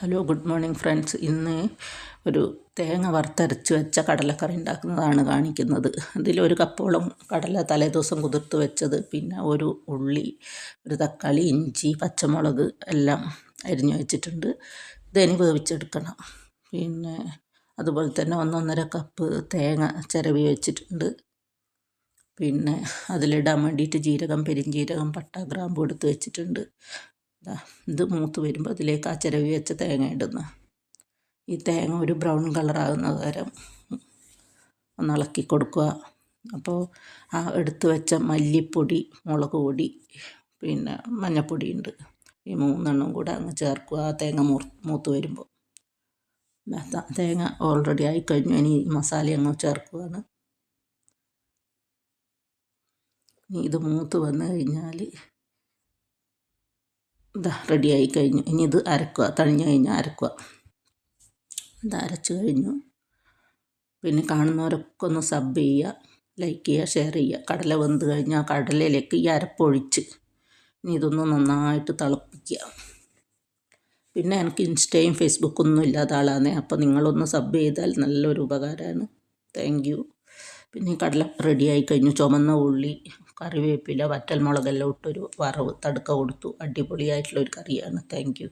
Hello good morning friends ഇന്ന് ഒരു തേങ്ങ വറുത്തരച്ച് വെച്ച കടലക്കറി ഉണ്ടാക്കുന്നതാണ് കാണിക്കുന്നത്. അതിൽ ഒരു കപ്പോളം കടല തലേദിവസം കുതിർത്ത് വെച്ചത് പിന്നെ ഒരു ഉള്ളി ഒരു തക്കാളി ഇഞ്ചി പച്ചമുളക് എല്ലാം അരിഞ്ഞു വെച്ചിട്ടുണ്ട്. ഇതിനി വേവിച്ചെടുക്കണം. പിന്നെ അതുപോലെ തന്നെ ഒന്നൊന്നര കപ്പ് തേങ്ങ ചിരവി വെച്ചിട്ടുണ്ട്. പിന്നെ അതിലിടാൻ വേണ്ടിയിട്ട് ജീരകം പെരിഞ്ജീരകം പട്ട ഗ്രാമ്പ് എടുത്ത് വെച്ചിട്ടുണ്ട്. ഇത് മൂത്ത് വരുമ്പോൾ അതിലേക്ക് ആ ചിരവി വെച്ച തേങ്ങ ഇടുന്നു. ഈ തേങ്ങ ഒരു ബ്രൗൺ കളറാകുന്നത് വരെ ഒന്ന് ഇളക്കി കൊടുക്കുക. അപ്പോൾ ആ എടുത്തു വെച്ച മല്ലിപ്പൊടി മുളക് പൊടി പിന്നെ മഞ്ഞൾപ്പൊടി ഉണ്ട്. ഈ മൂന്നെണ്ണം കൂടെ അങ്ങ് ചേർക്കുക ആ തേങ്ങ മൂർ മൂത്ത് വരുമ്പോൾ തേങ്ങ ഓൾറെഡി ആയി കഴിഞ്ഞു. ഇനി മസാല അങ്ങ് ചേർക്കുകയാണ് ഇത് മൂത്ത് വന്നു കഴിഞ്ഞാൽ ഇതാ റെഡിയായി കഴിഞ്ഞു. ഇനി ഇത് അരക്കുക തണിഞ്ഞു കഴിഞ്ഞാൽ അരക്കുക. ഇത് അരച്ചു കഴിഞ്ഞു. പിന്നെ കാണുന്നവരൊക്കെ ഒന്ന് സബ് ചെയ്യുക ലൈക്ക് ചെയ്യുക ഷെയർ ചെയ്യുക. കടല വെന്ത് കഴിഞ്ഞാൽ കടലയിലേക്ക് ഈ അരപ്പൊഴിച്ച് ഇനി ഇതൊന്ന് നന്നായിട്ട് തിളപ്പിക്കുക. പിന്നെ എനിക്ക് ഇൻസ്റ്റയും ഫേസ്ബുക്കൊന്നും ഇല്ലാത്ത ആളാണ് അപ്പോൾ നിങ്ങളൊന്ന് സബ് ചെയ്താൽ നല്ലൊരു ഉപകാരമാണ്. Thank you. പിന്നെ കടല റെഡിയായി കഴിഞ്ഞു. ചുമന്ന ഉള്ളി കറിവേപ്പില വറ്റൽമുളകെല്ലാം ഇട്ടൊരു വറവ് തടുക്ക കൊടുത്തു. അടിപൊളിയായിട്ടുള്ളൊരു കറിയാണ്. Thank you